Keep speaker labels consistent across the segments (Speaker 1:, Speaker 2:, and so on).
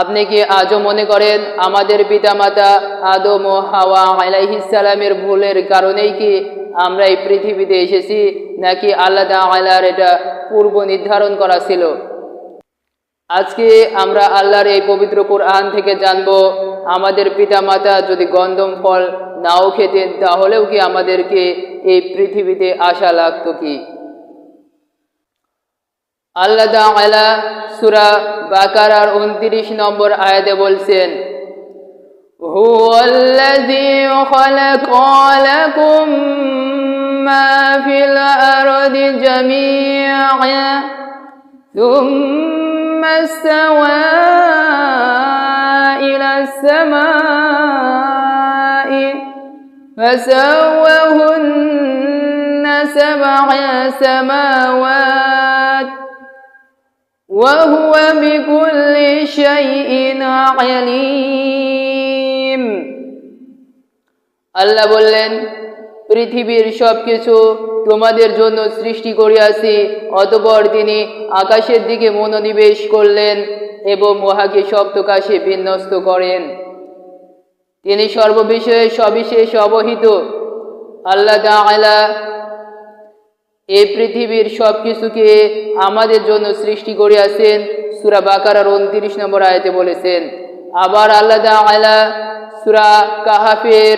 Speaker 1: আপনি কি আজও মনে করেন আমাদের পিতামাতা আদম ও হাওয়া আলাইহিসালামের ভুলের কারণেই কি আমরা এই পৃথিবীতে এসেছি, নাকি আল্লাহ আল্লাহর এটা পূর্ব নির্ধারণ করা ছিল? আজকে আমরা আল্লাহর এই পবিত্র কোরআন থেকে জানব, আমাদের পিতামাতা যদি গন্ধম ফল নাও খেতেন, তাহলেও কি আমাদেরকে এই পৃথিবীতে আশা লাগতো কি? আল্লাহ তাআলা সূরা বাকারার 29 নম্বর আয়াতে বলছেন হুয়াল্লাযী খালাকা লাকুম মা ফিল আরদি জামিআ ثم استوى إلى السماء فسوهن سبع سماوات وهو بكل شيء عليم আল্লাহ বললেন পৃথিবীর সব কিছু তোমাদের জন্য সৃষ্টি করিয়াছি অতপর তিনি আকাশের দিকে মনোনিবেশ করলেন এবং উহাকে সপ্তকাশে বিন্যস্ত করেন তিনি সর্ববিষয়ে সবিশেষ অবহিত আল্লাহ তাআলা এই পৃথিবীর সব কিছুকে আমাদের জন্য সৃষ্টি করিয়াছেন সুরা বাকারার উনত্রিশ নম্বর আয়তে বলেছেন আবার আল্লাহ তাআলা সুরা কাহাফের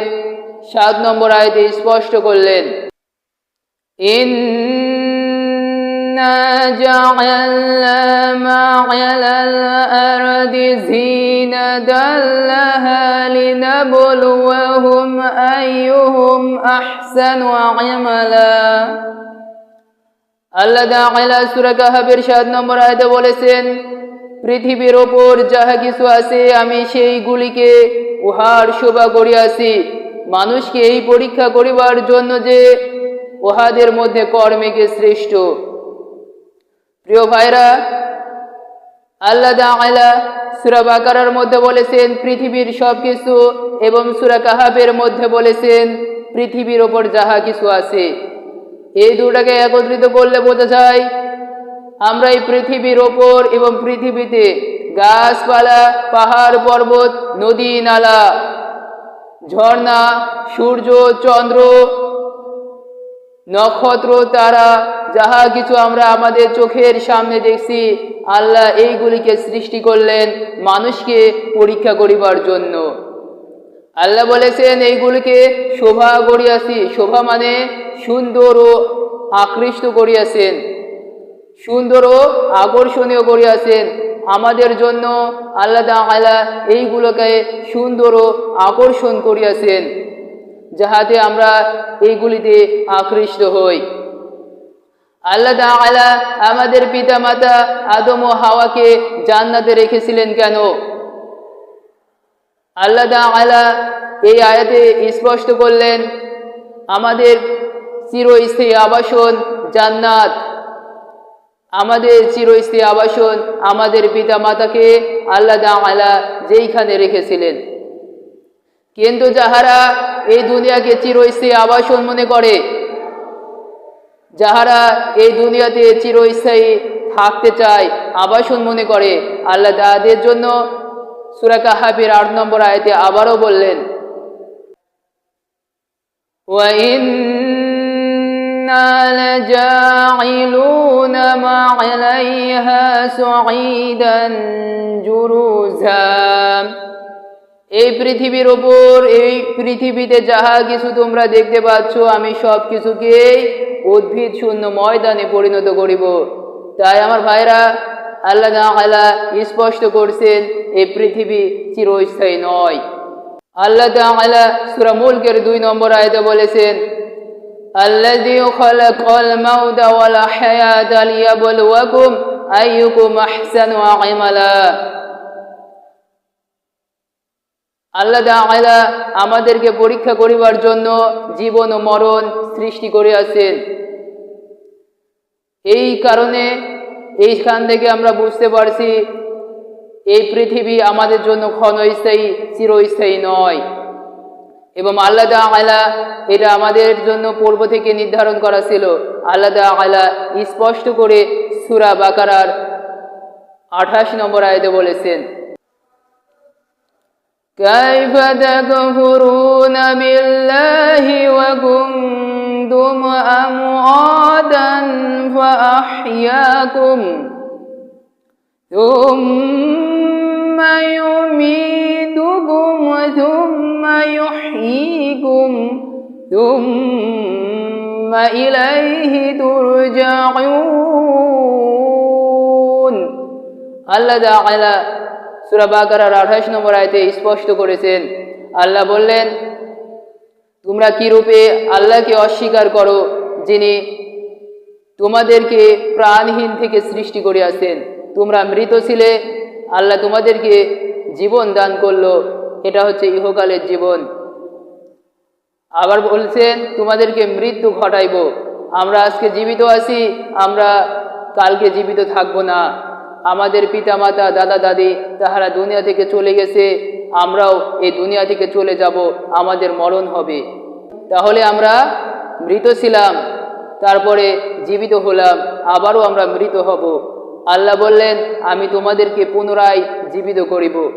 Speaker 1: সাত নম্বর আয়তে স্পষ্ট করলেন إنا جعلنا ما على الأرض زينة لها لنبلوهم أيهم أحسن عملا আল্লাহ সূরা কাহাফের 7 নম্বর আয়াতে বলেছেন, পৃথিবীর ওপর যাহা কিছু আছে, আমি সেইগুলিকে উহার শোভা করিয়াছি। মানুষকে এই পরীক্ষা করিবার জন্য যে উহাদের মধ্যে কর্মেকে শ্রেষ্ঠ। প্রিয় ভাইরা, আল্লাহ তাআলা সূরা মধ্যে বলেছেন, পৃথিবীর সব কিছু এবং সূরা কাহাবের মধ্যে বলেছেন, পৃথিবীর ওপর যাহা কিছু আছে এই দুটাকে একত্রিত করলে বোঝা যায়, আমরা এই পৃথিবীর ওপর এবং পৃথিবীতে গাছপালা, পাহাড়, পর্বত, নদী, নালা, ঝর্ণা, সূর্য, চন্দ্র, নক্ষত্র, তারা, যাহা কিছু আমরা আমাদের চোখের সামনে দেখছি, আল্লাহ এইগুলিকে সৃষ্টি করলেন মানুষকে পরীক্ষা করিবার জন্য। আল্লাহ বলেছেন, এইগুলিকে শোভা করিয়াছি শোভা মানে সুন্দর ও আকৃষ্ট করিয়াছেন সুন্দর ও আকর্ষণীয় করিয়াছেন আমাদের জন্য আল্লাহ তাআলা এইগুলোকে সুন্দর ও আকর্ষণ করিয়াছেন, যাহাতে আমরা এইগুলিতে আকৃষ্ট হই। আল্লাহ তাআলা আমাদের পিতা মাতা আদম ও হাওয়াকে জান্নাতে রেখেছিলেন কেন? আল্লাহ তাআলা এই আয়াতে স্পষ্ট করলেন, আমাদের চিরস্থায়ী আবাসন জান্নাত। আমাদের চিরস্থায়ী আবাসন আমাদের পিতা মাতাকে আল্লাহ তাআলা যেইখানে রেখেছিলেন। কিন্তু যাহারা এই দুনিয়াকে চিরস্থায়ী আবাসন মনে করে, যাহারা এই দুনিয়াতে চিরস্থায়ী থাকতে চায়, আবাসন মনে করে, আল্লাহ তাদের জন্য সুরাকা হাবির আট নম্বর আয়তে আবারও বললেন এই পৃথিবীর ওপর, এই পৃথিবীতে যাহা কিছু তোমরা দেখতে পাচ্ছ, আমি সব কিছুকেই উদ্ভিদ শূন্য ময়দানে পরিণত করিব। তাই আমার ভাইরা আল্লাহ স্পষ্ট করছেন এই পৃথিবী চিরস্থায়ী নয় আল্লাহ তাআলা সূরা মুলকের দুই নম্বর আয়াতে বলেছেন الذي خلق الموت والحياة ليبلوكم أيكم أحسن عملا আল্লাহ তাআলা আমাদেরকে পরীক্ষা করিবার জন্য জীবন ও মরণ সৃষ্টি করিয়াছেন এই কারণে এইখান থেকে আমরা বুঝতে পারছি এই পৃথিবী আমাদের জন্য ক্ষণস্থায়ী চিরস্থায়ী নয় এবং আল্লাহ আলা এটা আমাদের জন্য পূর্ব থেকে নির্ধারণ করা ছিল আল্লাহ আলা স্পষ্ট করে সুরা বাকারার আঠাশ নম্বর আয়তে বলেছেন كيف تكفرون بالله وكنتم أمواتا فأحياكم ثم يميتكم ثم يحييكم ثم إليه ترجعون আল্লাহ তাআলা সূরা বাকারার 28 নম্বর আয়াতে স্পষ্ট করেছেন আল্লাহ বললেন তোমরা কি রূপে আল্লাহকে অস্বীকার করো যিনি তোমাদেরকে প্রাণহীন থেকে সৃষ্টি করিয়াছেন তোমরা মৃত ছিলে, আল্লাহ তোমাদেরকে জীবন দান করল। এটা হচ্ছে ইহকালের জীবন। আবার বলছেন, তোমাদেরকে মৃত্যু ঘটাইব। আমরা আজকে জীবিত আছি, আমরা কালকে জীবিত থাকব না। আমাদের পিতামাতা, দাদা, দাদি তাহারা দুনিয়া থেকে চলে গেছে, আমরাও এই দুনিয়া থেকে চলে যাব, আমাদের মরণ হবে। তাহলে আমরা মৃত ছিলাম, তারপরে জীবিত হলাম, আবারও আমরা মৃত হব। আল্লাহ বললেন, আমি তোমাদেরকে পুনরায় জীবিত করিব।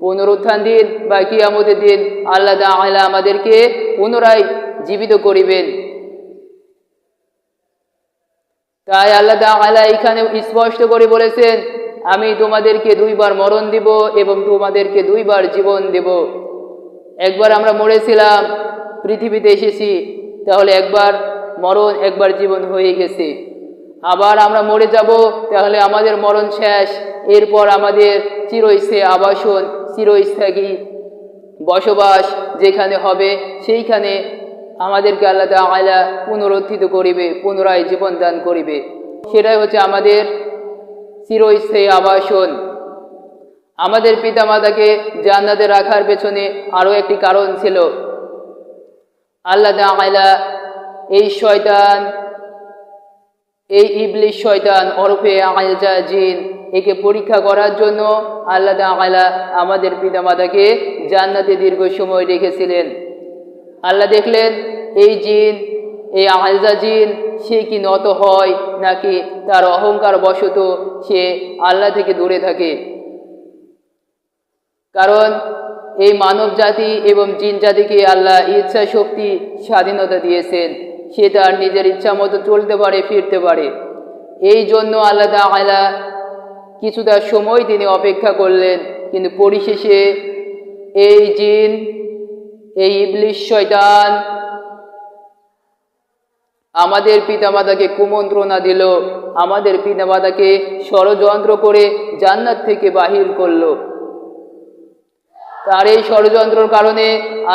Speaker 1: পুনরুত্থান দিন বা কিয়ামতের দিন আল্লাহ তাআলা আমাদেরকে পুনরায় জীবিত করিবেন। তাই আল্লাহ তাআলা এখানে স্পষ্ট করে বলেছেন, আমি তোমাদেরকে দুইবার মরণ দিব এবং তোমাদেরকে দুইবার জীবন দেব। একবার আমরা মরেছিলাম, পৃথিবীতে এসেছি, তাহলে একবার মরণ, একবার জীবন হয়ে গেছে। আবার আমরা মরে যাব, তাহলে আমাদের মরণ শেষ। এরপর আমাদের চিরস্থায়ী আবাসন, চিরস্থায়ী বসবাস যেখানে হবে, সেইখানে আমাদেরকে আল্লাহ তাআলা পুনরুত্থিত করিবে, পুনরায় জীবন দান করিবে। সেটাই হচ্ছে আমাদের চিরস্থায়ী আবাসন। আমাদের পিতামাতাকে জান্নাতে রাখার পেছনে আরও একটি কারণ ছিল, আল্লাহ তাআলা এই শয়তান এই ইবলিশ শয়তান ওরফে আলজা জিন একে পরীক্ষা করার জন্য আল্লাহ তাআলা আমাদের পিতামাতাকে জান্নাতে দীর্ঘ সময় রেখেছিলেন। আল্লাহ দেখলেন, এই জিন, এই আলজা জিন সে কি নত হয় নাকি তার অহংকার বশত সে আল্লাহ থেকে দূরে থাকে? কারণ এই মানব জাতি এবং জিন জাতিকে আল্লাহ ইচ্ছা শক্তি স্বাধীনতা দিয়েছেন। সে তার নিজের ইচ্ছা মতো চলতে পারে, ফিরতে পারে। এই জন্য আল্লাহ তাআলা কিছুটা সময় তিনি অপেক্ষা করলেন, কিন্তু পরিশেষে এই জিন, এই ইবলিশ শয়তান আমাদের পিতামাতাকে কুমন্ত্রণা দিল, আমাদের পিতামাতাকে ষড়যন্ত্র করে জান্নাত থেকে বাহির করল। তার এই ষড়যন্ত্রর কারণে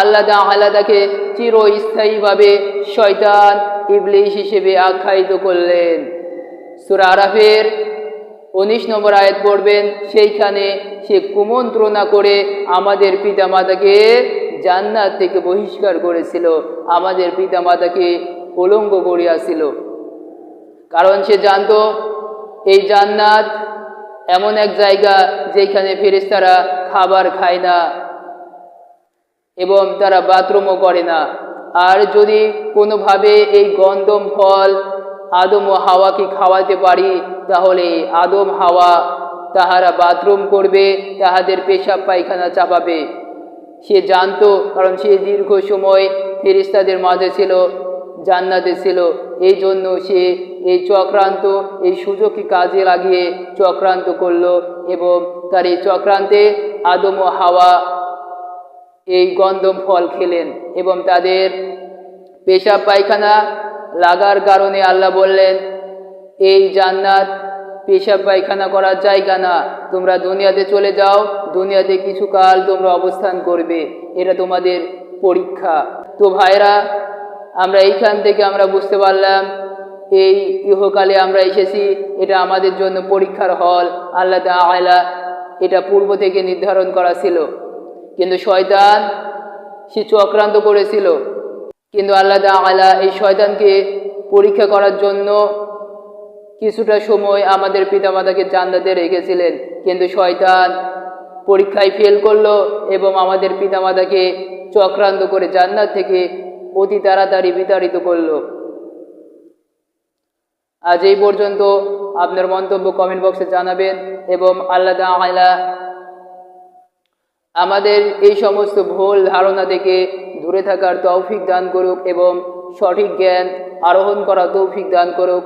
Speaker 1: আল্লাদা আল্লাহ তাকে চিরস্থায়ীভাবে শয়তান ইবলিশ হিসেবে আখ্যায়িত করলেন। সুরা আরাফের উনিশ নম্বর আয়াত পড়বেন, সেইখানে সে কুমন্ত্রণা করে আমাদের পিতামাতাকে জান্নাত থেকে বহিষ্কার করেছিল, আমাদের পিতামাতাকে উলঙ্গ করিয়াছিল। কারণ সে জানতো, এই জান্নাত এমন এক জায়গা যেখানে ফেরেস্তারা খাবার খায় না এবং তারা বাথরুমও করে না। আর যদি কোনোভাবে এই গন্ধম ফল আদম ও হাওয়াকে খাওয়াতে পারি, তাহলে আদম হাওয়া তাহারা বাথরুম করবে, তাহাদের পেশাব পায়খানা চাপাবে। সে জানতো, কারণ সে দীর্ঘ সময় ফেরিস্তাদের মাঝে ছিল, জান্নাতে ছিল। এই জন্য সে এই চক্রান্ত, এই সুযোগকে কাজে লাগিয়ে চক্রান্ত করল এবং তার এই চক্রান্তে আদম ও হাওয়া এই গন্ধম ফল খেলেন এবং তাদের পেশাব পায়খানা লাগার কারণে আল্লাহ বললেন, এই জান্নাত পেশাব পায়খানা করার জায়গা না। তোমরা দুনিয়াতে চলে যাও, দুনিয়াতে কিছু কাল তোমরা অবস্থান করবে। এটা তোমাদের পরীক্ষা। তো ভাইরা আমরা এইখান থেকে আমরা বুঝতে পারলাম, এই ইহকালে আমরা এসেছি, এটা আমাদের জন্য পরীক্ষার হল। আল্লাহ তাআলা এটা পূর্ব থেকে নির্ধারণ করা ছিল। কিন্তু শয়তান, সে চক্রান্ত করেছিল। কিন্তু আল্লাহ তাআলা এই শয়তানকে পরীক্ষা করার জন্য কিছুটা সময় আমাদের পিতামাতাকে জান্নাতে রেখেছিলেন। কিন্তু শয়তান পরীক্ষায় ফেল করল এবং আমাদের পিতামাতাকে চক্রান্ত করে জান্নাত থেকে অতি তাড়াতাড়ি বিতাড়িত করল। আজ এই পর্যন্ত আপনার মন্তব্য কমেন্ট বক্সে জানাবেন এবং আল্লাহ তাআলা আমাদের এই সমস্ত ভুল ধারণা থেকে দূরে থাকার তৌফিক দান করুক এবং সঠিক জ্ঞান আরোহণ করা তৌফিক দান করুক।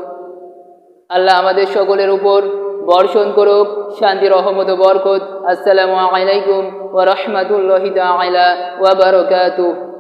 Speaker 1: আল্লাহ আমাদের সকলের উপর বর্ষণ করুক, শান্তি, রহমত বরকত। আসসালামু আলাইকুম ওয়া রাহমাতুল্লাহি তাআলা ওয়া বারাকাতুহু।